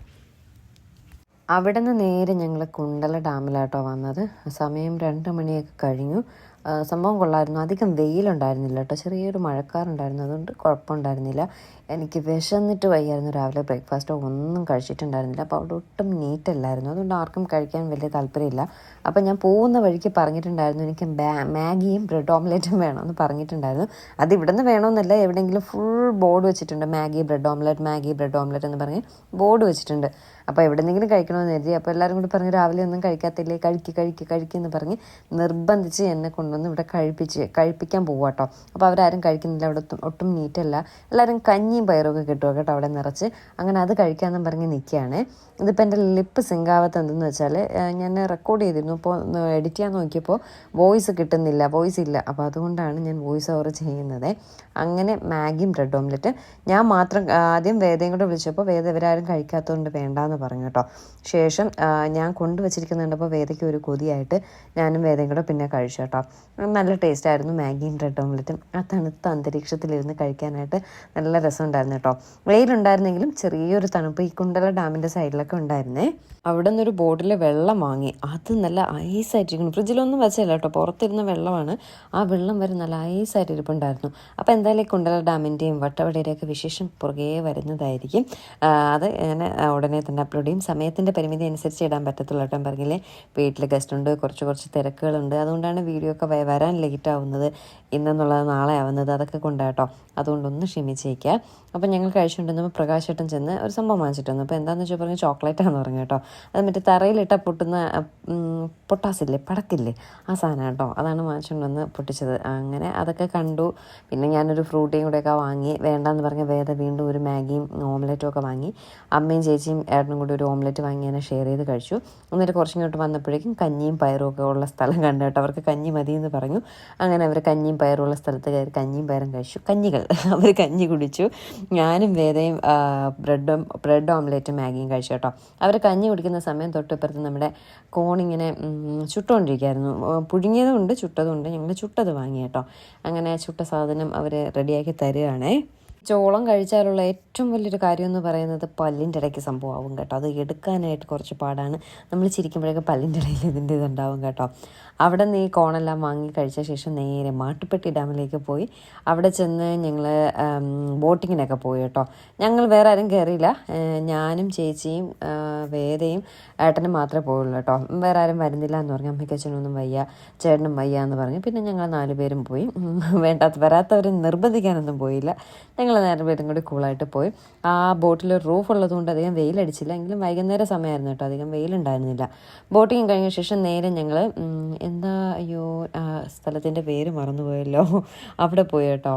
അവിടെ നിന്ന് നേരെ ഞങ്ങൾ കുണ്ടല ഡാമിലാട്ടോ വന്നത്. സമയം രണ്ട് മണിയൊക്കെ കഴിഞ്ഞു. സംഭവം കൊള്ളായിരുന്നു. അധികം വെയിലുണ്ടായിരുന്നില്ല കേട്ടോ. ചെറിയൊരു മഴക്കാറുണ്ടായിരുന്നു. അതുകൊണ്ട് കുഴപ്പമുണ്ടായിരുന്നില്ല. എനിക്ക് വിശന്നിട്ട് വയ്യായിരുന്നു. രാവിലെ ബ്രേക്ക്ഫാസ്റ്റോ ഒന്നും കഴിച്ചിട്ടുണ്ടായിരുന്നില്ല. അപ്പോൾ അവിടെ ഒട്ടും നീറ്റ് അല്ലായിരുന്നു അതുകൊണ്ട് ആർക്കും കഴിക്കാൻ വലിയ താല്പര്യമില്ല. അപ്പോൾ ഞാൻ പോകുന്ന വഴിക്ക് പറഞ്ഞിട്ടുണ്ടായിരുന്നു. എനിക്ക് മാഗിയും ബ്രെഡ് ഓംലെറ്റും വേണമെന്ന് പറഞ്ഞിട്ടുണ്ടായിരുന്നു. അത് ഇവിടെ നിന്ന് വേണമെന്നല്ല. എവിടെയെങ്കിലും ഫുൾ ബോർഡ് വെച്ചിട്ടുണ്ട്. Maggi bread omelette Maggi bread omelette എന്ന് പറഞ്ഞ് ബോർഡ് വെച്ചിട്ടുണ്ട്. അപ്പോൾ എവിടെന്നെങ്കിലും കഴിക്കണമെന്ന് കരുതി. അപ്പോൾ എല്ലാവരും കൂടി പറഞ്ഞ് രാവിലെ ഒന്നും കഴിക്കാത്തില്ലേ? കഴിക്കുക കഴിക്കുക കഴിക്കുക എന്ന് പറഞ്ഞ് നിർബന്ധിച്ച് എന്നെ കൊണ്ടുവന്ന് ഇവിടെ കഴിപ്പിച്ച് കഴിപ്പിക്കാൻ പോവാട്ടോ അപ്പോൾ അവരാരും കഴിക്കുന്നില്ല. അവിടെ ഒട്ടും നീറ്റല്ല. എല്ലാവരും കഞ്ഞിയും പയറൊക്കെ കിട്ടുക കേട്ടോ അവിടെ നിറച്ച്. അങ്ങനെ അത് കഴിക്കാമെന്നും പറഞ്ഞ് നിൽക്കുകയാണ് ഇതിപ്പോൾ എന്റെ ലിപ്പ് സിങ്കാവാത്ത എന്തെന്ന് വെച്ചാൽ ഞാൻ റെക്കോർഡ് ചെയ്തിരുന്നു. അപ്പോൾ എഡിറ്റ് ചെയ്യാൻ നോക്കിയപ്പോൾ വോയിസ് കിട്ടുന്നില്ല വോയിസ് ഇല്ല. അപ്പോൾ അതുകൊണ്ടാണ് ഞാൻ വോയിസ് ഓവർ ചെയ്യുന്നത്. അങ്ങനെ മാഗിയും ബ്രെഡ് ഓംലെറ്റ്. ഞാൻ മാത്രം ആദ്യം വേദയും കൂടെ വിളിച്ചപ്പോൾ വേദ ഇവരാരും കഴിക്കാത്തതുകൊണ്ട് വേണ്ടാന്ന് പറഞ്ഞു കേട്ടോ. ശേഷം ഞാൻ ഞാൻ കൊണ്ടുവച്ചിരിക്കുന്നുണ്ടപ്പോൾ വേദയ്ക്ക് ഒരു കൊതിയായിട്ട് ഞാനും വേദയും കൂടെ പിന്നെ കഴിച്ചു കേട്ടോ. നല്ല ടേസ്റ്റായിരുന്നു മാഗിയും ബ്രെഡ് ഓംലെറ്റും. ആ തണുത്ത അന്തരീക്ഷത്തിലിരുന്ന് കഴിക്കാനായിട്ട് നല്ല രസമുണ്ടായിരുന്നു കേട്ടോ. വെയിലുണ്ടായിരുന്നെങ്കിലും ചെറിയൊരു തണുപ്പ് ഈ കുണ്ടല ഡാമിന്റെ സൈഡിലൊക്കെ ഉണ്ടായിരുന്നേ. അവിടെ നിന്നൊരു ബോട്ടിൽ വെള്ളം വാങ്ങി. അത് നല്ല ഐസായിട്ടിരിക്കുന്നു ഫ്രിഡ്ജിലൊന്നും വെച്ചല്ല കേട്ടോ. പുറത്തിരുന്ന വെള്ളമാണ്. ആ വെള്ളം വരെ നല്ല ഐസായിട്ട് ഇരിപ്പുണ്ടായിരുന്നു അപ്പോൾ എന്തായാലും കുണ്ടല ഡാമിന്റെയും വട്ടവടയുടെയൊക്കെ വിശേഷം പുറകെ വരുന്നതായിരിക്കും. അത് ഞാൻ ഉടനെ തന്നെ അപ്ലോഡ് ചെയ്യും. സമയത്തിന്റെ പരിമിതി അനുസരിച്ച് ഇടാൻ പറ്റത്തുള്ളൂ കേട്ടോ. പറഞ്ഞില്ലേ വീട്ടിൽ ഗസ്റ്റ് ഉണ്ട് കുറച്ച് കുറച്ച് തിരക്കുകളുണ്ട്. അതുകൊണ്ടാണ് വീഡിയോ ഒക്കെ വരാൻ ലേറ്റ് ആവുന്നത്. ഇന്നെന്നുള്ളത് നാളെ ആവുന്നത് അതൊക്കെ കൊണ്ടാട്ടോ അതുകൊണ്ടൊന്ന് ക്ഷമിച്ചേക്കുക അപ്പോൾ ഞങ്ങൾ കഴിച്ചുകൊണ്ടിരുന്നപ്പോൾ പ്രകാശേട്ടൻ ചെന്ന് ഒരു സംഭവം വാങ്ങിച്ചിട്ടുണ്ട്. അപ്പോൾ എന്താണെന്ന് വെച്ചാൽ പറഞ്ഞു ചോക്ലേറ്റാന്ന് പറഞ്ഞു കേട്ടോ. അത് മറ്റേ തറയിലിട്ട പൊട്ടുന്ന പൊട്ടാസില്ലേ പടക്കില്ലേ? ആ സാധനം കേട്ടോ. അതാണ് വാങ്ങിച്ചുകൊണ്ട് വന്ന് പൊട്ടിച്ചത്. അങ്ങനെ അതൊക്കെ കണ്ടു. പിന്നെ ഞാനൊരു ഫ്രൂട്ടിയും കൂടെയൊക്കെ വാങ്ങി. വേണ്ടാന്ന് പറഞ്ഞ വേദ വീണ്ടും ഒരു മാഗിയും ഓംലെറ്റും ഒക്കെ വാങ്ങി. അമ്മയും ചേച്ചിയും ഏട്ടനും കൂടി ഒരു ഓംലെറ്റ് വാങ്ങി ഞാൻ ഷെയർ ചെയ്ത് കഴിച്ചു. എന്നിട്ട് കുറച്ചിങ്ങോട്ട് വന്നപ്പോഴേക്കും കഞ്ഞിയും പയറും ഒക്കെ ഉള്ള സ്ഥലം കണ്ടു കേട്ടോ. അവർക്ക് കഞ്ഞി മതി എന്ന് പറഞ്ഞു. അങ്ങനെ അവർ കഞ്ഞിയും പയറും ഉള്ള സ്ഥലത്ത് കയറി കഞ്ഞിയും പയറും കഴിച്ചു. കഞ്ഞികൾ. അവർ കഞ്ഞി കുടിച്ചു. ഞാനും വേദയും ബ്രെഡും ബ്രെഡ് ഓംലെറ്റും മാഗിയും കഴിച്ചു കേട്ടോ. അവർ കഞ്ഞി കുടിക്കുന്ന സമയം തൊട്ടിപ്പുറത്ത് നമ്മുടെ കോണിങ്ങനെ ചുട്ടുകൊണ്ടിരിക്കുകയായിരുന്നു പുഴുങ്ങിയതും ഉണ്ട് ചുട്ടതും ഉണ്ട് ഞങ്ങൾ ചുട്ടത് വാങ്ങി കേട്ടോ. അങ്ങനെ ചുട്ട സാധനം അവർ റെഡിയാക്കി തരികയാണേ ചോളം കഴിച്ചാലുള്ള ഏറ്റവും വലിയൊരു കാര്യം എന്ന് പറയുന്നത് പല്ലിന്റെ ഇടയ്ക്ക് സംഭവമാവും കേട്ടോ. അത് എടുക്കാനായിട്ട് കുറച്ച് പാടാണ്. നമ്മൾ ചിരിക്കുമ്പോഴൊക്കെ പല്ലിന്റെ ഇടയിൽ ഇതിന്റെ ഇതുണ്ടാവും കേട്ടോ. അവിടെ നിന്ന് ഈ കോണെല്ലാം വാങ്ങി കഴിച്ച ശേഷം നേരെ മാട്ടുപ്പെട്ടി ഡാമിലേക്ക് പോയി. അവിടെ ചെന്ന് ഞങ്ങൾ ബോട്ടിങ്ങിനൊക്കെ പോയി കേട്ടോ. ഞങ്ങൾ വേറെ ആരും കയറിയില്ല. ഞാനും ചേച്ചിയും വേദയും ഏട്ടനും മാത്രമേ പോയുള്ളൂ കേട്ടോ. വേറെ ആരും വരുന്നില്ല എന്ന് പറഞ്ഞു അമ്മയ്ക്കച്ഛനൊന്നും വയ്യ ചേട്ടനും വയ്യ എന്ന് പറഞ്ഞു. പിന്നെ ഞങ്ങൾ നാലുപേരും പോയി. വേണ്ടാത്ത വരാത്തവരെ നിർബന്ധിക്കാനൊന്നും പോയില്ല. ഞങ്ങൾ നേരം പേരും കൂടി കൂളായിട്ട് പോയി. ആ ബോട്ടിൽ റൂഫ് ഉള്ളതുകൊണ്ട് അധികം വെയിലടിച്ചില്ല. എങ്കിലും വൈകുന്നേര സമയമായിരുന്നു കേട്ടോ. അധികം വെയിലുണ്ടായിരുന്നില്ല. ബോട്ടിങ് കഴിഞ്ഞ ശേഷം നേരെ ഞങ്ങൾ എന്താ അയ്യോ സ്ഥലത്തിന്റെ പേര് മറന്നുപോയല്ലോ. അവിടെ പോയി കേട്ടോ.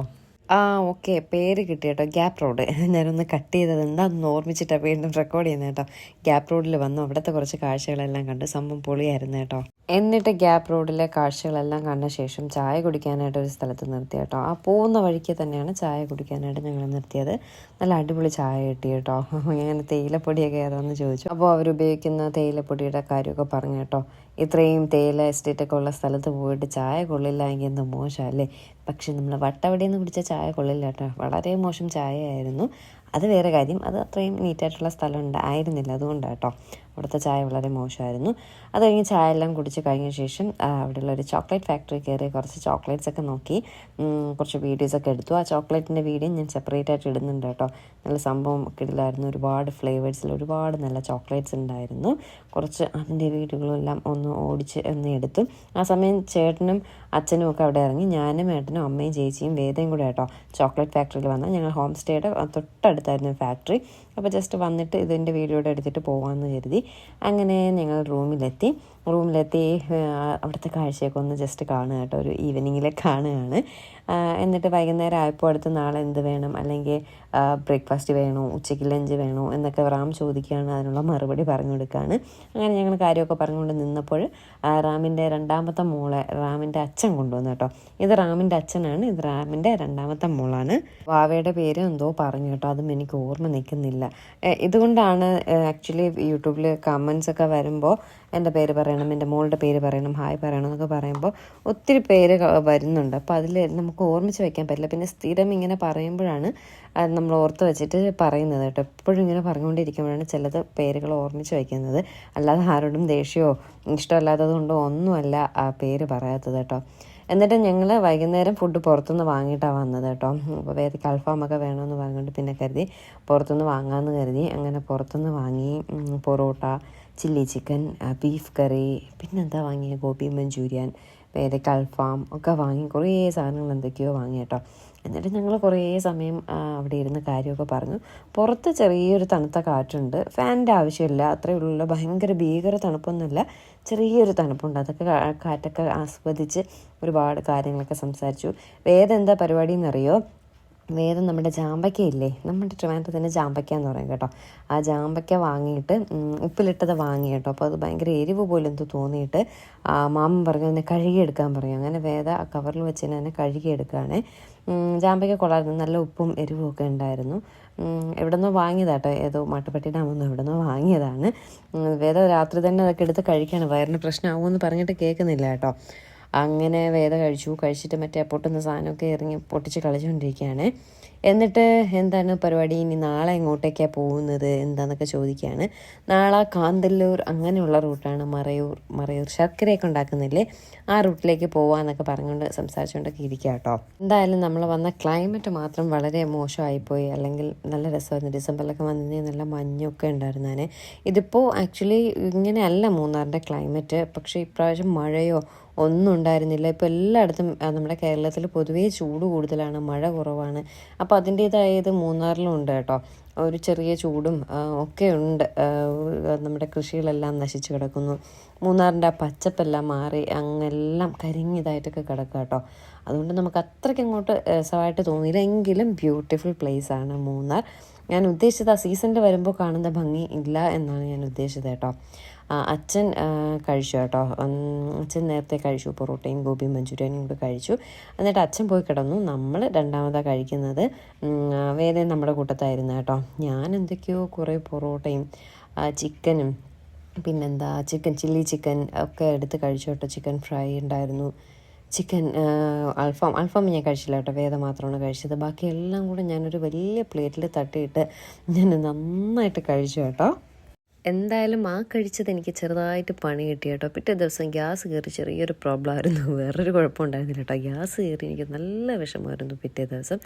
ആ ഓക്കെ. പേര് കിട്ടി കേട്ടോ ഗ്യാപ്പ് റോഡ് ഞാനൊന്ന് കട്ട് ചെയ്തത്. എന്താണെന്ന് ഓർമ്മിച്ചിട്ടാണ് വീണ്ടും റെക്കോർഡ് ചെയ്യുന്നത് കേട്ടോ. ഗ്യാപ്പ് റോഡിൽ വന്നു. അവിടുത്തെ കുറച്ച് കാഴ്ചകളെല്ലാം കണ്ട്. സംഭവം പൊളിയായിരുന്നു കേട്ടോ. എന്നിട്ട് ഗ്യാപ്പ് റോഡിലെ കാഴ്ചകളെല്ലാം കണ്ട ശേഷം ചായ കുടിക്കാനായിട്ട് ഒരു സ്ഥലത്ത് നിർത്തി കേട്ടോ. ആ പോകുന്ന വഴിക്ക് തന്നെയാണ് ചായ കുടിക്കാനായിട്ട് ഞങ്ങൾ നിർത്തിയത്. നല്ല അടിപൊളി ചായ കിട്ടി കേട്ടോ. ഇങ്ങനെ തേയിലപ്പൊടിയൊക്കെ ഏതാണെന്ന് ചോദിച്ചു. അപ്പോൾ അവർ ഉപയോഗിക്കുന്ന തേയിലപ്പൊടിയുടെ കാര്യമൊക്കെ പറഞ്ഞു കേട്ടോ. ഇത്രയും തേയില എസ്റ്റേറ്റ് ഒക്കെ ഉള്ള സ്ഥലത്ത് പോയിട്ട് ചായ കൊള്ളില്ല എങ്കിൽ എന്ത് മോശമല്ലേ പക്ഷെ നമ്മൾ വട്ടവടയിൽ നിന്ന് കുടിച്ച ചായ കൊള്ളില്ല കേട്ടോ. വളരെ മോശം ചായയായിരുന്നു. അത് വേറെ കാര്യം. അത് അത്രയും നീറ്റായിട്ടുള്ള സ്ഥലം ഉണ്ടായിരുന്നില്ല അതുകൊണ്ടാണ് കേട്ടോ അവിടുത്തെ ചായ വളരെ മോശമായിരുന്നു. അത് കഴിഞ്ഞ് ചായ എല്ലാം കുടിച്ച് കഴിഞ്ഞ ശേഷം അവിടെയുള്ള ഒരു ചോക്ലേറ്റ് ഫാക്ടറി കയറി കുറച്ച് ചോക്ലേറ്റ്സ് ഒക്കെ നോക്കി. കുറച്ച് വീഡിയോസ് ഒക്കെ എടുത്തു. ആ ചോക്ലേറ്റിന്റെ വീഡിയോ ഞാൻ സെപ്പറേറ്റ് ആയിട്ട് ഇടുന്നുണ്ട് കേട്ടോ. നല്ല സംഭവം ഒക്കെ ഇടലായിരുന്നു ഒരുപാട് ഫ്ലേവേഴ്സിൽ ഒരുപാട് നല്ല ചോക്ലേറ്റ്സ് ഉണ്ടായിരുന്നു. കുറച്ച് അതിന്റെ വീഡിയോകളും എല്ലാം ഒന്ന് ഓടിച്ച് ഒന്ന് എടുത്തു. ആ സമയം ചേട്ടനും അച്ഛനും ഒക്കെ അവിടെ ഇറങ്ങി. ഞാനും ഏട്ടനും അമ്മയും ചേച്ചിയും വേദയും കൂടെ കേട്ടോ ചോക്ലേറ്റ് ഫാക്ടറിയിൽ വന്നാൽ ഞങ്ങൾ ഹോം സ്റ്റേയുടെ തൊട്ടടുത്തായിരുന്നു ഫാക്ടറി. അപ്പോൾ ജസ്റ്റ് വന്നിട്ട് ഇതിന്റെ വീഡിയോയുടെ എടുത്തിട്ട് പോകാമെന്ന് കരുതി. അങ്ങനെ ഞങ്ങൾ റൂമിലെത്തി റൂമിലെത്തി അവിടുത്തെ കാഴ്ചയൊക്കെ ഒന്ന് ജസ്റ്റ് കാണുക കേട്ടോ. ഒരു ഈവനിങ്ങിൽ കാണുകയാണ്. എന്നിട്ട് വൈകുന്നേരം ആയപ്പോൾ അടുത്ത് നാളെ എന്ത് വേണം? അല്ലെങ്കിൽ ബ്രേക്ക്ഫാസ്റ്റ് വേണോ? ഉച്ചയ്ക്ക് ലഞ്ച് വേണോ? എന്നൊക്കെ റാം ചോദിക്കുകയാണ്. അതിനുള്ള മറുപടി പറഞ്ഞു കൊടുക്കുകയാണ്. അങ്ങനെ ഞങ്ങൾ കാര്യമൊക്കെ പറഞ്ഞുകൊണ്ട് നിന്നപ്പോൾ റാമിന്റെ രണ്ടാമത്തെ മോളെ റാമിന്റെ അച്ഛൻ കൊണ്ടുവന്നു കേട്ടോ. ഇത് റാമിന്റെ അച്ഛനാണ്. ഇത് റാമിന്റെ രണ്ടാമത്തെ മോളാണ്. വാവയുടെ പേര് എന്തോ പറഞ്ഞു കേട്ടോ. അതും എനിക്ക് ഓർമ്മ നിൽക്കുന്നില്ല. ഏ, ഇതുകൊണ്ടാണ് ആക്ച്വലി യൂട്യൂബിൽ കമൻസ് ഒക്കെ വരുമ്പോൾ എന്റെ പേര് പറയണം എന്റെ മോളുടെ പേര് പറയണം ഹായ് പറയണം എന്നൊക്കെ പറയുമ്പോൾ ഒത്തിരി പേര് വരുന്നുണ്ട്. അപ്പോൾ അതിൽ നമുക്ക് ഓർമ്മിച്ച് വയ്ക്കാൻ പറ്റില്ല. പിന്നെ സ്ഥിരം ഇങ്ങനെ പറയുമ്പോഴാണ് നമ്മൾ ഓർത്ത് വെച്ചിട്ട് പറയുന്നത് കേട്ടോ. എപ്പോഴും ഇങ്ങനെ പറഞ്ഞുകൊണ്ടിരിക്കുമ്പോഴാണ് ചിലത് പേരുകൾ ഓർമ്മിച്ച് വയ്ക്കുന്നത് അല്ലാതെ ആരോടും ദേഷ്യമോ ഇഷ്ടമല്ലാത്തത് കൊണ്ടോ ഒന്നുമല്ല ആ പേര് പറയാത്തത് കേട്ടോ. എന്നിട്ട് ഞങ്ങൾ വൈകുന്നേരം ഫുഡ് പുറത്തുനിന്ന് വാങ്ങിയിട്ടാണ് വന്നത് കേട്ടോ. അപ്പോൾ വേദിക്ക് അൽഫാമൊക്കെ വേണമെന്ന് പറഞ്ഞുകൊണ്ട് പിന്നെ കരുതി പുറത്തുനിന്ന് വാങ്ങാമെന്ന് കരുതി. അങ്ങനെ പുറത്തുനിന്ന് വാങ്ങി parotta chilli chicken beef curry പിന്നെന്താ വാങ്ങിയ? ഗോപി മഞ്ചൂരിയൻ വേദിക്ക് അൽഫാം ഒക്കെ വാങ്ങി കുറേ സാധനങ്ങൾ എന്തൊക്കെയോ വാങ്ങി കേട്ടോ എന്നിട്ട് ഞങ്ങൾ കുറേ സമയം അവിടെ ഇരുന്ന് കാര്യമൊക്കെ പറഞ്ഞു. പുറത്ത് ചെറിയൊരു തണുത്ത കാറ്റുണ്ട്. ഫാനിന്റെ ആവശ്യമില്ല. അത്രയേ ഉള്ളൂ. ഭയങ്കര ഭീകര തണുപ്പൊന്നുമില്ല. ചെറിയൊരു തണുപ്പുണ്ട്. അതൊക്കെ കാറ്റൊക്കെ ആസ്വദിച്ച് ഒരുപാട് കാര്യങ്ങളൊക്കെ സംസാരിച്ചു. വേദം എന്താ പരിപാടി എന്നറിയോ വേദം നമ്മുടെ ജാമ്പയ്ക്ക ഇല്ലേ നമ്മുടെ തന്നെ ജാമ്പയ്ക്ക എന്ന് പറയും കേട്ടോ. ആ ജാമ്പയ്ക്ക വാങ്ങിയിട്ട് ഉപ്പിലിട്ടത് വാങ്ങി കേട്ടോ. അപ്പോൾ അത് ഭയങ്കര എരിവ് പോലെ എന്തോ തോന്നിയിട്ട് ആ മാമൻ പറഞ്ഞു എന്നെ കഴുകിയെടുക്കാൻ പറയും. അങ്ങനെ വേദ ആ കവറിൽ വെച്ച് തന്നെ കഴുകിയെടുക്കുകയാണ്. ജാമ്പയ്ക്ക കൊള്ളായിരുന്നു. നല്ല ഉപ്പും എരിവും ഒക്കെ ഉണ്ടായിരുന്നു. എവിടെ നിന്നോ വാങ്ങിയതാട്ടോ. ഏതോ മാട്ടുപ്പെട്ടി ഡാമെന്നോ നിന്നോ വാങ്ങിയതാണ്. വേദ രാത്രി തന്നെ അതൊക്കെ എടുത്ത് കഴിക്കുകയാണ് വയറിന് പ്രശ്നമാവുമെന്ന് പറഞ്ഞിട്ട് കേൾക്കുന്നില്ല കേട്ടോ. അങ്ങനെ വേദ കഴിച്ചു. കഴിച്ചിട്ട് മറ്റേ പൊട്ടുന്ന സാധനമൊക്കെ ഇറങ്ങി പൊട്ടിച്ച് കളിച്ചുകൊണ്ടിരിക്കുകയാണ്. എന്നിട്ട് എന്താണ് പരിപാടി? ഇനി നാളെ എങ്ങോട്ടേക്കാണ് പോകുന്നത്? എന്താണെന്നൊക്കെ ചോദിക്കുകയാണ് നാളെ കാന്തല്ലൂർ അങ്ങനെയുള്ള റൂട്ടാണ് മറയൂർ മറയൂർ ശർക്കരയൊക്കെ ഉണ്ടാക്കുന്നില്ലേ? ആ റൂട്ടിലേക്ക് പോവാന്നൊക്കെ പറഞ്ഞുകൊണ്ട് സംസാരിച്ചുകൊണ്ടൊക്കെ ഇരിക്കുക കേട്ടോ എന്തായാലും നമ്മൾ വന്ന ക്ലൈമറ്റ് മാത്രം വളരെ മോശമായിപ്പോയി. അല്ലെങ്കിൽ നല്ല രസമായിരുന്നു. ഡിസംബറിലൊക്കെ വന്നിരുന്നെങ്കിൽ നല്ല മഞ്ഞൊക്കെ ഉണ്ടായിരുന്നേനെ. ഇതിപ്പോൾ ആക്ച്വലി ഇങ്ങനെയല്ല മൂന്നാറിന്റെ ക്ലൈമറ്റ്. പക്ഷേ ഇപ്രാവശ്യം മഴയോ ഒന്നും ഉണ്ടായിരുന്നില്ല. ഇപ്പോൾ എല്ലായിടത്തും നമ്മുടെ കേരളത്തിൽ പൊതുവേ ചൂട് കൂടുതലാണ് മഴ കുറവാണ്. അപ്പോൾ അതിന്റേതായത് മൂന്നാറിലും ഉണ്ട് കേട്ടോ. ഒരു ചെറിയ ചൂടും ഒക്കെ ഉണ്ട്. നമ്മുടെ കൃഷികളെല്ലാം നശിച്ചു കിടക്കുന്നു. മൂന്നാറിന്റെ ആ പച്ചപ്പെല്ലാം മാറി അങ്ങെല്ലാം കരിഞ്ഞതായിട്ടൊക്കെ കിടക്കുക കേട്ടോ. അതുകൊണ്ട് നമുക്ക് അത്രയ്ക്ക് അങ്ങോട്ട് രസമായിട്ട് തോന്നിയില്ല എങ്കിലും ബ്യൂട്ടിഫുൾ പ്ലേസ് ആണ് മൂന്നാർ. ഞാൻ ഉദ്ദേശിച്ചത് ആ സീസണിൽ വരുമ്പോൾ കാണുന്ന ഭംഗി ഇല്ല എന്നാണ് ഞാൻ ഉദ്ദേശിച്ചത് കേട്ടോ. അച്ഛൻ കഴിച്ചു കേട്ടോ. അച്ഛൻ നേരത്തെ കഴിച്ചു പൊറോട്ടയും ഗോബി മഞ്ചൂരിയനും കൂടെ കഴിച്ചു. എന്നിട്ട് അച്ഛൻ പോയി കിടന്നു. നമ്മൾ രണ്ടാമതാണ് കഴിക്കുന്നത് വേറെ നമ്മുടെ കൂട്ടത്തായിരുന്നു കേട്ടോ. ഞാൻ എന്തൊക്കെയോ കുറേ പൊറോട്ടയും ചിക്കനും പിന്നെന്താ ചിക്കൻ ചില്ലി ചിക്കൻ ഒക്കെ എടുത്ത് കഴിച്ചു കേട്ടോ. ചിക്കൻ ഫ്രൈ ഉണ്ടായിരുന്നു. ചിക്കൻ അൽഫാം അൽഫാം ഞാൻ കഴിച്ചില്ല കേട്ടോ. വേദ മാത്രമാണ് കഴിച്ചത്. ബാക്കി എല്ലാം കൂടെ ഞാനൊരു വലിയ പ്ലേറ്റിൽ തട്ടിയിട്ട് ഞാൻ നന്നായിട്ട് കഴിച്ചു കേട്ടോ. എന്തായാലും ആ കഴിച്ചത് എനിക്ക് ചെറുതായിട്ട് പണി കിട്ടി കേട്ടോ. പിറ്റേ ദിവസം ഗ്യാസ് കയറി ചെറിയൊരു പ്രോബ്ലം ആയിരുന്നു. വേറൊരു കുഴപ്പമുണ്ടായിരുന്നില്ല കേട്ടോ. ഗ്യാസ് കയറി എനിക്ക് നല്ല വിഷമമായിരുന്നു പിറ്റേ ദിവസം.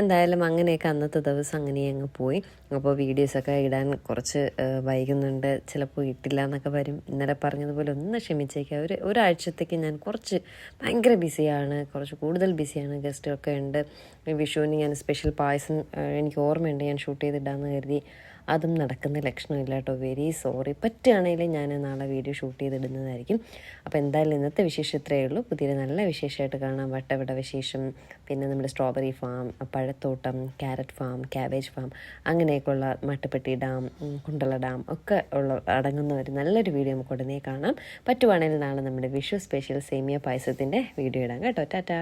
എന്തായാലും അങ്ങനെയൊക്കെ അന്നത്തെ ദിവസം അങ്ങനെ അങ്ങ് പോയി. അപ്പോൾ വീഡിയോസൊക്കെ ഇടാൻ കുറച്ച് വൈകുന്നുണ്ട്. ചിലപ്പോൾ ഇട്ടില്ല എന്നൊക്കെ വരും. ഇന്നലെ പറഞ്ഞതുപോലെ ഒന്ന് ക്ഷമിച്ചേക്കുക ഒരു ഒരാഴ്ചത്തേക്ക് ഞാൻ കുറച്ച് ഭയങ്കര ബിസിയാണ് കുറച്ച് കൂടുതൽ ബിസിയാണ് ഗസ്റ്റൊക്കെ ഉണ്ട്. വിഷുവിന് ഞാൻ സ്പെഷ്യൽ പായസം എനിക്ക് ഓർമ്മയുണ്ട്. ഞാൻ ഷൂട്ട് ചെയ്തിടാമെന്ന് കരുതി. അതും നടക്കുന്ന ലക്ഷണമില്ല കേട്ടോ. വെരി സോറി പറ്റുകയാണെങ്കിൽ ഞാൻ നാളെ വീഡിയോ ഷൂട്ട് ചെയ്തിടുന്നതായിരിക്കും. അപ്പോൾ എന്തായാലും ഇന്നത്തെ വിശേഷം ഇത്രയേ ഉള്ളൂ. പുതിയൊരു നല്ല വിശേഷമായിട്ട് കാണാം. വട്ടവിട വിശേഷം പിന്നെ നമ്മുടെ സ്ട്രോബെറി ഫാം പഴത്തോട്ടം ക്യാരറ്റ് ഫാം ക്യാബേജ് ഫാം അങ്ങനെയൊക്കെയുള്ള മട്ടുപ്പെട്ടി ഡാം കുണ്ടള ഡാം ഒക്കെ ഉള്ള അടങ്ങുന്ന ഒരു നല്ലൊരു വീഡിയോ നമുക്ക് ഉടനെ കാണാം. പറ്റുവാണെങ്കിൽ നാളെ നമ്മുടെ വിഷു സ്പെഷ്യൽ സേമിയ പായസത്തിന്റെ വീഡിയോ ഇടാം കേട്ടോ. ടാറ്റാ